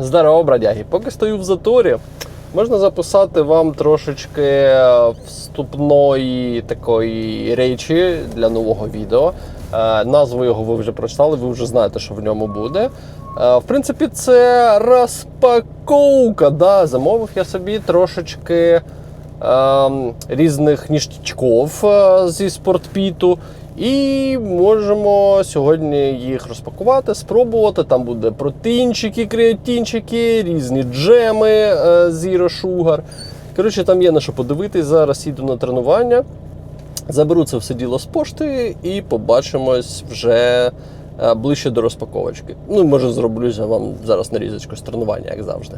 Здорово, бродяги. Поки стою в заторі, можна записати вам трошечки вступної такої речі для нового відео. Е, Назву його ви вже прочитали, ви вже знаєте, що в ньому буде. Е, В принципі, це розпаковка. Да? Замовив я собі трошечки ем, різних ніштячків е, зі спортпіту. І можемо сьогодні їх розпакувати, спробувати. Там буде протеїнчики, креатинчики, різні джеми е, Zero Sugar. Коротше, там є на що подивитись. Зараз їду на тренування. Заберу це все діло з пошти і побачимось вже е, ближче до розпаковочки. Ну, може, зроблю вам зараз нарізочку з тренування, як завжди.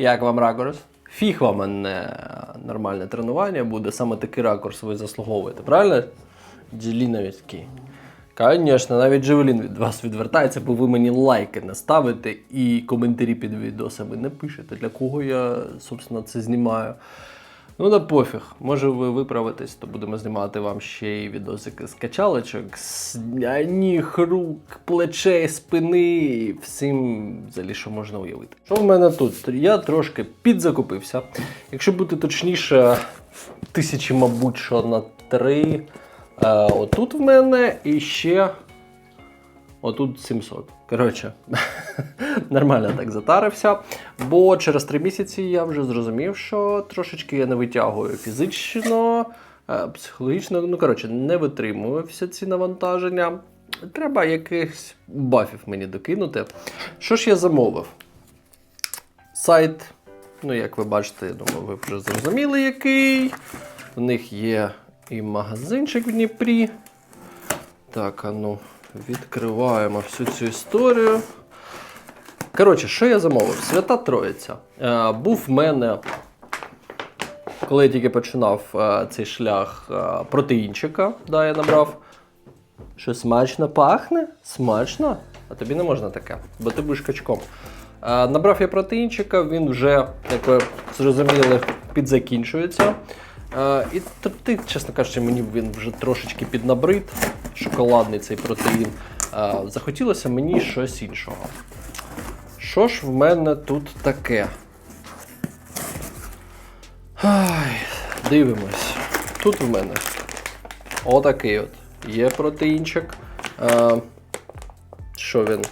Як вам ракурс? Фіг вам а не нормальне тренування буде, саме такий ракурс ви заслуговуєте, правильно? Джеліновський. Звісно, навіть Джевелін від вас відвертається, бо ви мені лайки не ставите і коментарі під відосами не пишете. Для кого я, собственно, це знімаю. Ну да пофіг, може ви виправитесь, то будемо знімати вам ще й відосики з качалочок, з ніг, рук, плечей, спини, і всім взагалі, що можна уявити. Що в мене тут? Я трошки підзакупився. Якщо бути точніше, тисячі, мабуть, що на три. Е, отут в мене і ще Отут 700. Коротше, нормально так затарився. Бо через три місяці я вже зрозумів, що трошечки я не витягую фізично, е, психологічно. Ну, коротше, не витримую всі ці навантаження. Треба якихось бафів мені докинути. Що ж я замовив? Сайт, ну, як ви бачите, я думаю, ви вже зрозуміли, який. У них є і магазинчик в Дніпрі. Так, а ну, відкриваємо всю цю історію. Коротше, що я замовив? Свята Троїця. Е, був в мене, коли я тільки починав е, цей шлях е, протеїнчика, да, я набрав. Що смачно пахне? Смачно? А тобі не можна таке, бо ти будеш качком. Е, набрав я протеїнчика, він вже, як ви зрозуміли, підзакінчується. Е, і ти, чесно кажучи, мені він вже трошечки піднабрид, шоколадний цей протеїн. Захотілося мені щось іншого. Що ж в мене тут таке? Ай, дивимось. Тут в мене отакий от. Є протеїнчик. Е, що він?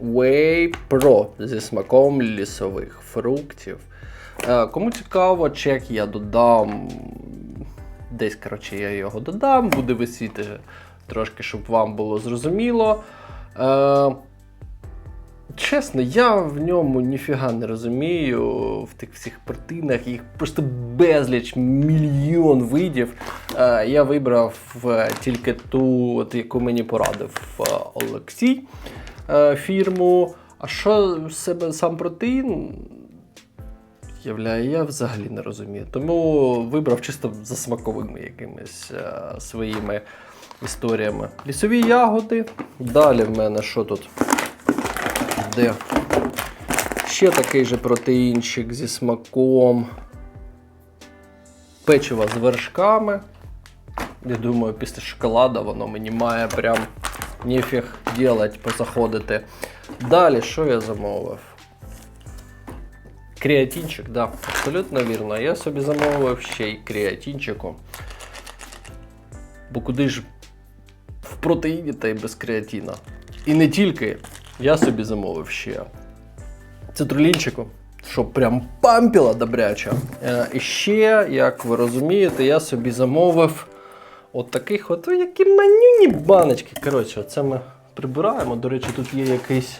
Whey Pro зі смаком лісових фруктів. Кому цікаво, чек я додам. Десь, коротше, я його додам, буде висіти трошки, щоб вам було зрозуміло. Е, Чесно, я в ньому ніфіга не розумію. В тих всіх протеїнах їх просто безліч, мільйон видів. Е, я вибрав е, тільки ту, от, яку мені порадив е, Олексій е, фірму. А що з себе сам протеїн? Являє, я взагалі не розумію. Тому вибрав чисто за смаковими якимись е, своїми історіями. Лісові ягоди. Далі в мене що тут? Де? Ще такий же протеїнчик зі смаком. Печиво з вершками. Я думаю, після шоколада воно мені має прям ніфіг ділать, позаходити. Далі, що я замовив? Креатинчик, да, абсолютно вірно. Я собі замовив ще й креатинчику. Бо куди ж в протеїні та й без креатина. І не тільки я собі замовив ще цитрулінчику, щоб прям пампіла добряча. Е, і ще, як ви розумієте, я собі замовив от таких от, які манюні баночки. Коротше, це ми прибираємо. До речі, тут є якийсь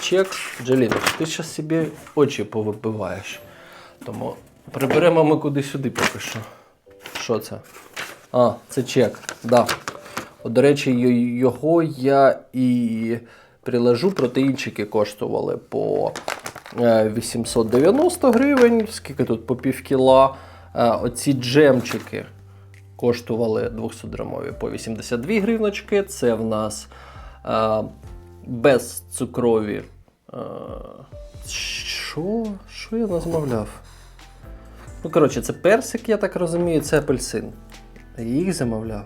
чек. Джаліноч, ти зараз собі очі повибиваєш. Тому приберемо ми куди сюди поки що. Що це? А, це чек, да. От, до речі, його я і приложу, протеїнчики коштували по е, 890 гривень, скільки тут по пів кіла. Е, Оці джемчики коштували 200 грамові по 82 гривночки. Це в нас е, без цукрові. Е, що? Що я розмовляв? Ну, коротше, це персик, я так розумію, це апельсин. Я їх замовляв.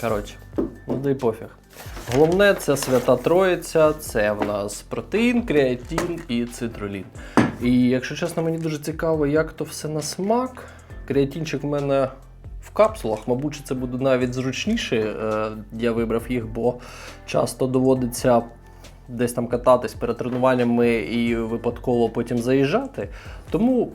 Коротше, ну да й пофіг. Головне, це свята Троїця, це в нас протеїн, креатин і цитрулін. І якщо чесно, мені дуже цікаво, як то все на смак. Креатинчик в мене в капсулах, мабуть, це буде навіть зручніше. Е, Я вибрав їх, бо часто доводиться десь там кататись перед тренуваннями і випадково потім заїжджати. Тому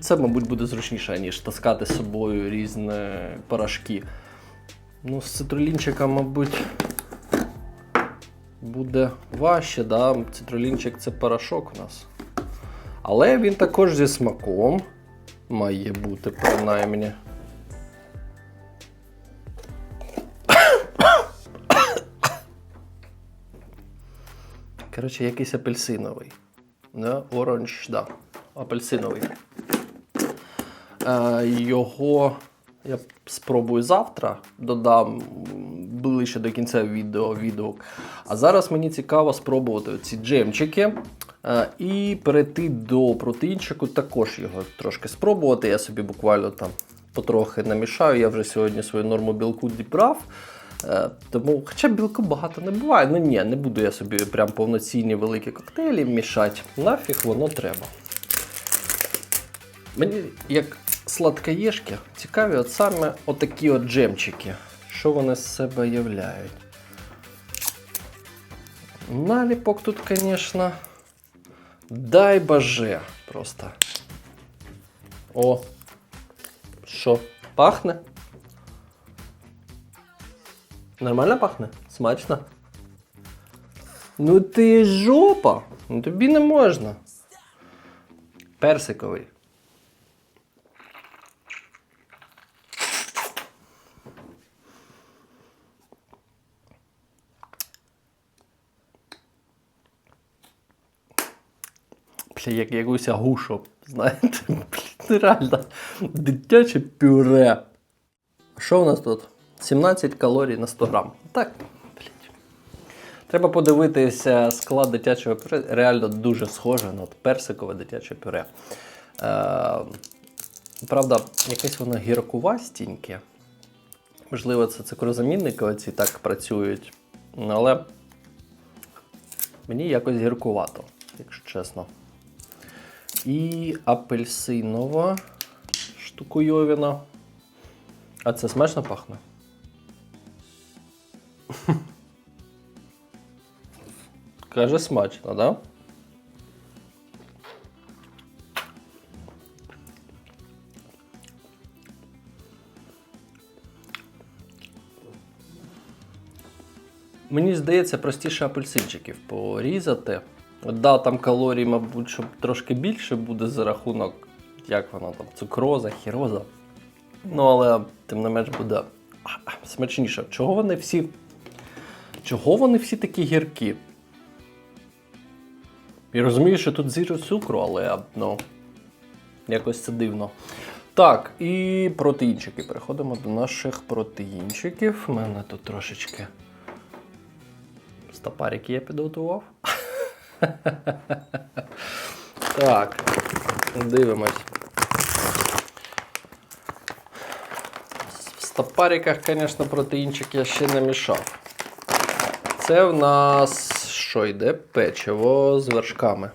це, мабуть, буде зручніше, ніж таскати з собою різні порошки. Ну, з цитрулінчиком, мабуть, буде важче, да? Цитрулінчик це порошок у нас. Але він також зі смаком має бути, принаймні. Коротше, якийсь апельсиновий. Да? Оранж, да. Апельсиновий. Е, його я спробую завтра, додам ближче до кінця відео відгук. А зараз мені цікаво спробувати ці джемчики. Е, і перейти до протеїнчику, також його трошки спробувати. Я собі буквально там потрохи намішаю. Я вже сьогодні свою норму білку дібрав. Е, Тому, хоча білку багато не буває. Ну ні, не буду я собі прям повноцінні великі коктейлі мішати. Нафіг воно треба. Мені як сладкоєшки цікаві от саме отакі от джемчики. Що вони з себе являють? Наліпок тут, звісно. Дай боже просто. О. Що? Пахне? Нормально пахне? Смачно? Ну ти жопа! Ну тобі не можна. Персиковий. Бля, як якусь агушу, знаєте, Блін, реально. Дитяче пюре. Що у нас тут? 17 калорій на 100 грам. Так. Треба подивитися склад дитячого пюре. Реально дуже схоже на персикове дитяче пюре. Е, правда, якесь воно гіркувастеньке. Можливо, це цукрозамінники оці так працюють. Але мені якось гіркувато, якщо чесно. І апельсинова штукойовина. А це смачно пахне? Каже, смачно, да? Мені здається, простіше апельсинчиків порізати. Да, там калорій, мабуть, щоб трошки більше буде за рахунок, як воно там, цукроза, хіроза. Ну, але тим не менш буде смачніше. Чого вони всі. Чого вони всі такі гіркі? Я розумію, що тут зіро цукру, але ну, якось це дивно. Так, і протеїнчики. Переходимо до наших протеїнчиків. У мене тут трошечки стопарики я підготував. Так, дивимось. В стопариках, звісно, протеїнчик я ще не мішав. Це в нас що йде? Печиво з вершками.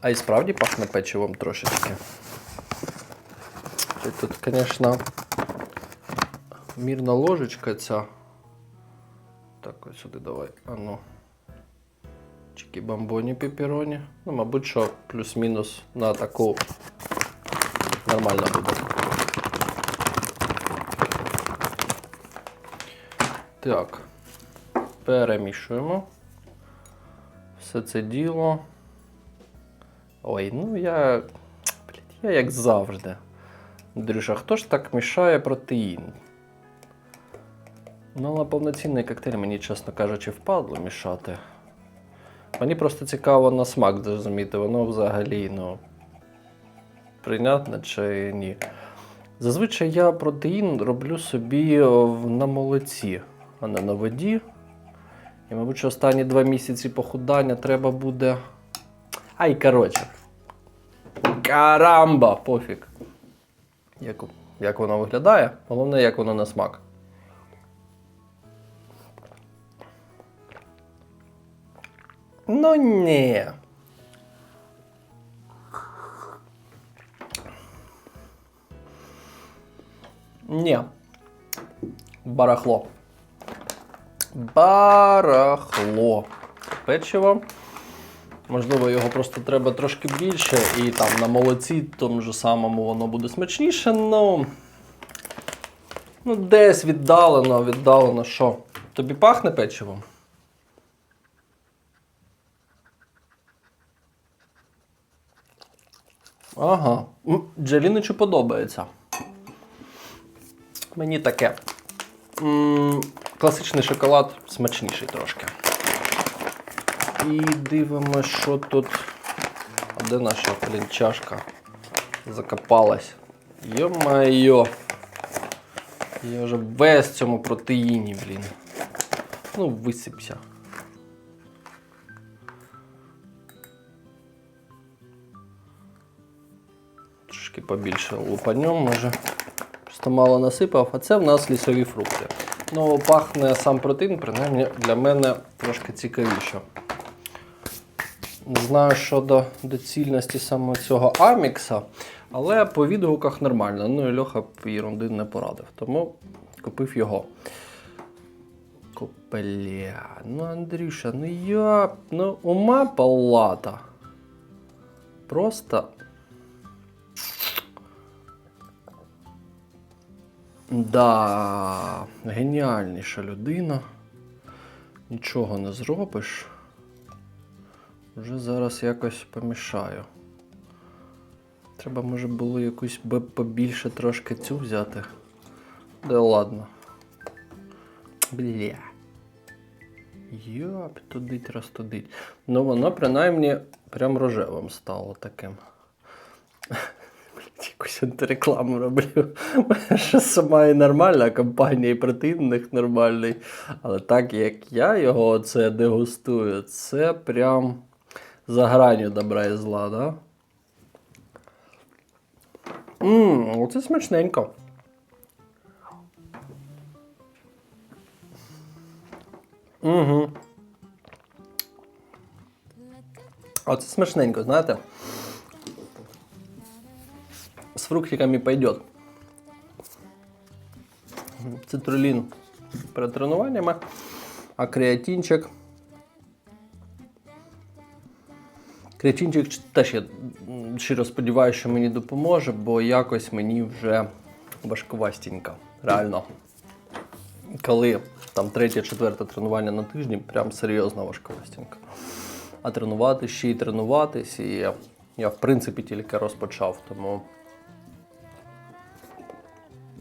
А і справді пахне печивом трошечки. І Тут, звісно, мірна ложечка ця. Так, ось сюди давай. Ану. Чики бамбоні пеппероні. Ну, мабуть, що плюс-мінус на таку нормально буде. Так. Перемішуємо. Все це діло. Ой, ну я. Блін, я як завжди. Андрюша, хто ж так мішає протеїн? Ну, на повноцінний коктейль мені, чесно кажучи, впадло мішати. Мені просто цікаво на смак зрозуміти, воно взагалі, ну. Прийнятне чи ні. Зазвичай я протеїн роблю собі на молоці, а не на воді. І, мабуть, що останні два місяці похудання треба буде. Ай, коротше. Карамба! Пофіг. Як, як воно виглядає, головне, як воно на смак. Ну ні. Ні. Барахло. Барахло. Печиво. Можливо, його просто треба трошки більше, і там на молоці тому ж самому воно буде смачніше, ну. Ну, десь віддалено, віддалено що? Тобі пахне печивом? Ага. Джеліничу подобається. Мені таке. Класичний шоколад смачніший трошки. І дивимося, що тут. А де наша блін, чашка? Закопалась. Йо-майо. Я вже в цьому протеїні, блін. Ну, висипся. Трошки побільше лупанем, може. Просто мало насипав, а це в нас лісові фрукти. Ну, пахне сам протеїн, принаймні для мене трошки цікавіше. Не знаю щодо доцільності саме цього амікса, але по відгуках нормально. Ну і Льоха б ерунди не порадив, тому купив його. Копеля. Ну, Андрюша, ну я. Ну, ума палата. Просто. Да, геніальніша людина. Нічого не зробиш. Вже зараз якось помішаю. Треба, може, було якусь би побільше трошки цю взяти. Да ладно. Бля. Йоп, тудить, розтудить. Ну воно принаймні прям рожевим стало таким. Якусь антирекламу роблю. Що сама і нормальна компанія, і них нормальний. Але так як я його оце дегустую, це прям за гранью добра і зла, да? Ммм, оце смачненько. Угу. Оце смачненько, знаєте? С фруктиками пойдет. Цитрулін перед тренуваннями, а креатинчик. Креатинчик теж я щиро сподіваюся, що мені допоможе, бо якось мені вже важковастенько. Реально. Коли там третє, четверте тренування на тижні, прям серйозно важковастенько. А тренувати ще й тренуватись, і я, я в принципі тільки розпочав, тому.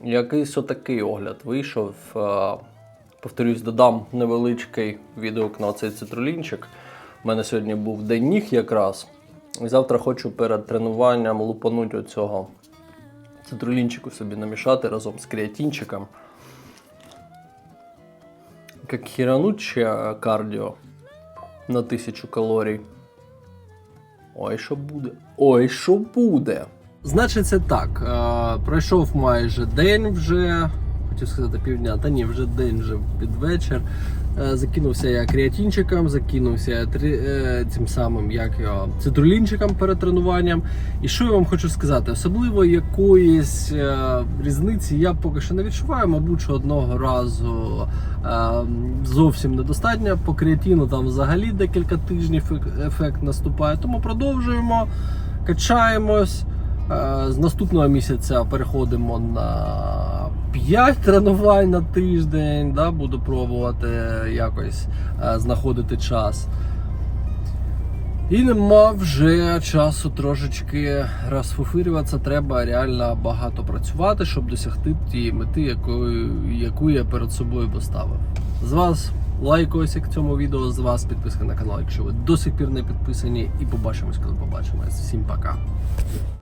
Якийсь отакий огляд вийшов. Е, Повторюсь, додам невеличкий відгук на цей цитрулінчик. У мене сьогодні був день ніг якраз. І завтра хочу перед тренуванням лупануть оцього цитрулінчику собі намішати разом з креатинчиком. Як хірануть ще кардіо на 1000 калорій. Ой, що буде? Ой, що буде? Значить, це так. Е, пройшов майже день вже. Хотів сказати півдня, та ні, вже день вже під вечір. Е, закинувся я креатинчиком, закинувся я три, е, цим самим як його, цитрулінчиком перед тренуванням. І що я вам хочу сказати? Особливо якоїсь е, різниці я поки що не відчуваю. Мабуть, що одного разу е, зовсім недостатньо. По креатину там взагалі декілька тижнів ефект наступає. Тому продовжуємо, качаємось. Е, З наступного місяця переходимо на 5 тренувань на тиждень. Да, буду пробувати якось е, знаходити час. І нема вже часу трошечки розфуфирюватися. Треба реально багато працювати, щоб досягти тієї мети, якою, яку я перед собою поставив. З вас лайкосик цьому відео, з вас підписка на канал, якщо ви до сих пір не підписані. І побачимось, коли побачимось. Всім пока.